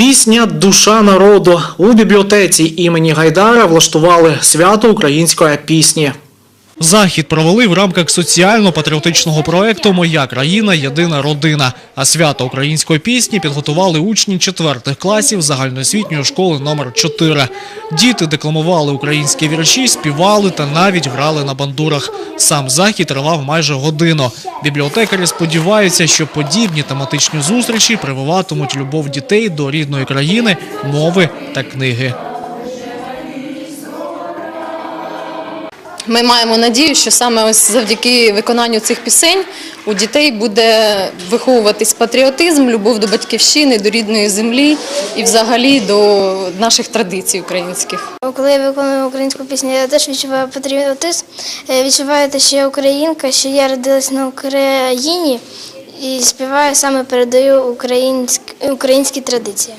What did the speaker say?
Пісня Душа народу у бібліотеці імені Гайдара влаштували свято української пісні. Захід провели в рамках соціально-патріотичного проекту Моя країна єдина родина. А свято української пісні підготували учні четвертих класів загальноосвітньої школи номер 4 Діти декламували українські вірші, співали та навіть грали на бандурах. Сам захід тривав майже годину. Бібліотекарі сподіваються, що подібні тематичні зустрічі прививатимуть любов дітей до рідної країни, мови та книги. Ми маємо надію, що саме ось завдяки виконанню цих пісень у дітей буде виховуватись патріотизм, любов до батьківщини, до рідної землі і взагалі до наших традицій українських. Коли я виконую українську пісню, я теж відчуваю патріотизм. Е, Відчуваю те, що я українка, що я родилась на Україні і співаю саме передаю українськ- українські традиції.